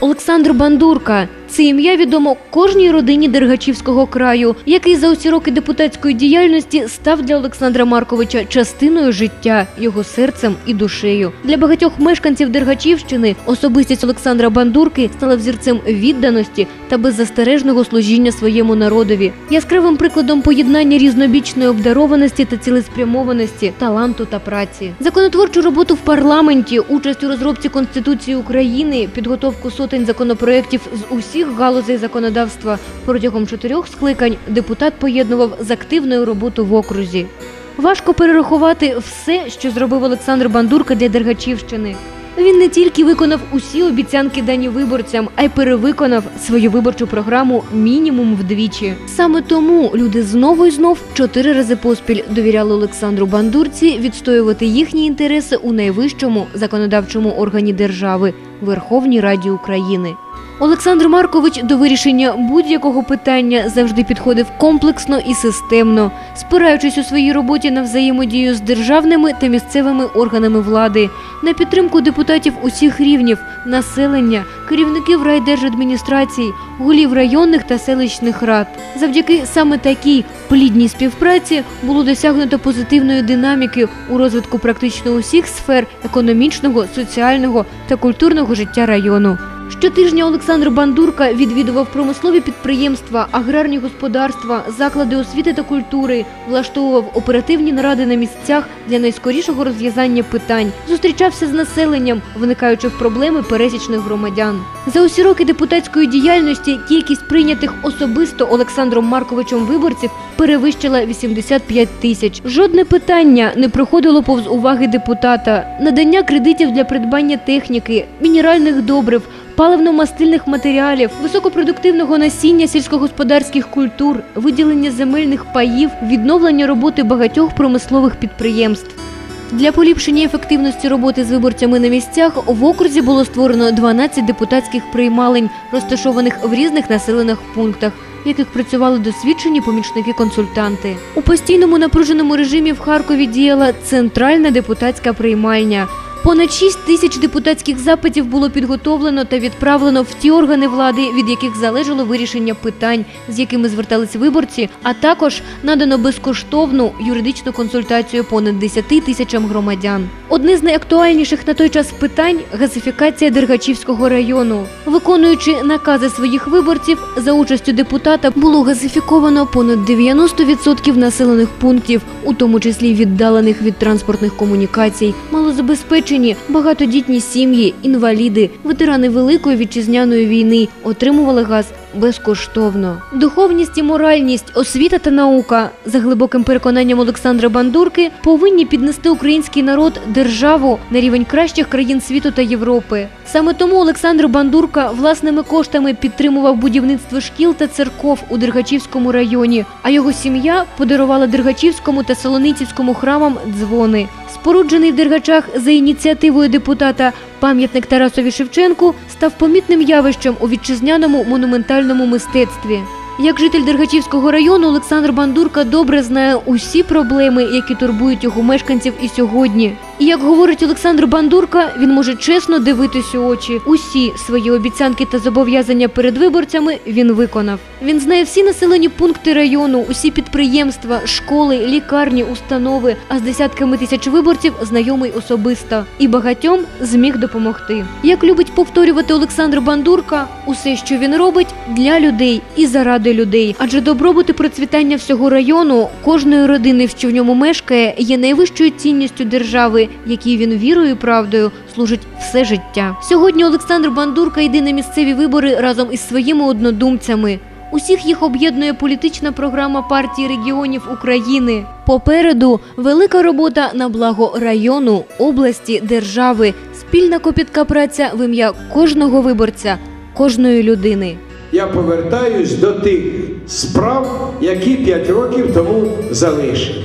Олександр Бандурка. Це ім'я відомо кожній родині Дергачівського краю, який за усі роки депутатської діяльності став для Олександра Марковича частиною життя, його серцем і душею. Для багатьох мешканців Дергачівщини особистість Олександра Бандурки стала взірцем відданості та беззастережного служіння своєму народові, яскравим прикладом поєднання різнобічної обдарованості та цілеспрямованості, таланту та праці. Законотворчу роботу в парламенті, участь у розробці Конституції України, підготовку сотень законопроєктів з усіх галузей законодавства протягом чотирьох скликань депутат поєднував з активною роботою в окрузі. Важко перерахувати все, що зробив Олександр Бандурка для Дергачівщини. Він не тільки виконав усі обіцянки дані виборцям, а й перевиконав свою виборчу програму мінімум вдвічі. Саме тому люди знову і знов чотири рази поспіль довіряли Олександру Бандурці відстоювати їхні інтереси у найвищому законодавчому органі держави Верховній Раді України. Олександр Маркович до вирішення будь-якого питання завжди підходив комплексно і системно, спираючись у своїй роботі на взаємодію з державними та місцевими органами влади, на підтримку депутатів усіх рівнів, населення, керівників райдержадміністрацій, голів районних та селищних рад. Завдяки саме такій плідній співпраці було досягнуто позитивної динаміки у розвитку практично усіх сфер економічного, соціального та культурного життя району. Щотижня Олександр Бандурка відвідував промислові підприємства, аграрні господарства, заклади освіти та культури, влаштовував оперативні наради на місцях для найскорішого розв'язання питань, зустрічався з населенням, виникаючи в проблеми пересічних громадян. За усі роки депутатської діяльності кількість прийнятих особисто Олександром Марковичем виборців перевищила 85 тисяч. Жодне питання не проходило повз уваги депутата. Надання кредитів для придбання техніки, мінеральних добрив, паливно-мастильних матеріалів, високопродуктивного насіння сільськогосподарських культур, виділення земельних паїв, відновлення роботи багатьох промислових підприємств. Для поліпшення ефективності роботи з виборцями на місцях в окрузі було створено 12 депутатських приймалень, розташованих в різних населених пунктах, в яких працювали досвідчені помічники-консультанти. У постійному напруженому режимі в Харкові діяла центральна депутатська приймальня. Понад 6 тисяч депутатських запитів було підготовлено та відправлено в ті органи влади, від яких залежало вирішення питань, з якими звертались виборці, а також надано безкоштовну юридичну консультацію понад 10 тисячам громадян. Одне з найактуальніших на той час питань газифікація Дергачівського району. Виконуючи накази своїх виборців, за участю депутата було газифіковано понад 90% населених пунктів, у тому числі віддалених від транспортних комунікацій, малозабезпечені, багатодітні сім'ї, інваліди, ветерани Великої вітчизняної війни отримували газ безкоштовно. Духовність і моральність, освіта та наука, за глибоким переконанням Олександра Бандурки, повинні піднести український народ державу на рівень кращих країн світу та Європи. Саме тому Олександр Бандурка власними коштами підтримував будівництво шкіл та церков у Дергачівському районі, а його сім'я подарувала Дергачівському та Солоницівському храмам дзвони. Споруджений в Дергачах за ініціативою депутата пам'ятник Тарасові Шевченку став помітним явищем у вітчизняному монументальному мистецтві. Як житель Дергачівського району Олександр Бандурка добре знає усі проблеми, які турбують його мешканців і сьогодні. І як говорить Олександр Бандурка, він може чесно дивитись у очі. Усі свої обіцянки та зобов'язання перед виборцями він виконав. Він знає всі населені пункти району, усі підприємства, школи, лікарні, установи, а з десятками тисяч виборців знайомий особисто і багатьом зміг допомогти. Як любить повторювати Олександр Бандурка, усе, що він робить, для людей і заради людей. Адже добробут і процвітання всього району, кожної родини, що в ньому мешкає, є найвищою цінністю держави, якій він вірою і правдою служить все життя. Сьогодні Олександр Бандурка йде на місцеві вибори разом із своїми однодумцями. Усіх їх об'єднує політична програма партії регіонів України. Попереду велика робота на благо району, області, держави, спільна копітка праця в ім'я кожного виборця, кожної людини. Я повертаюсь до тих справ, які п'ять років тому залишив.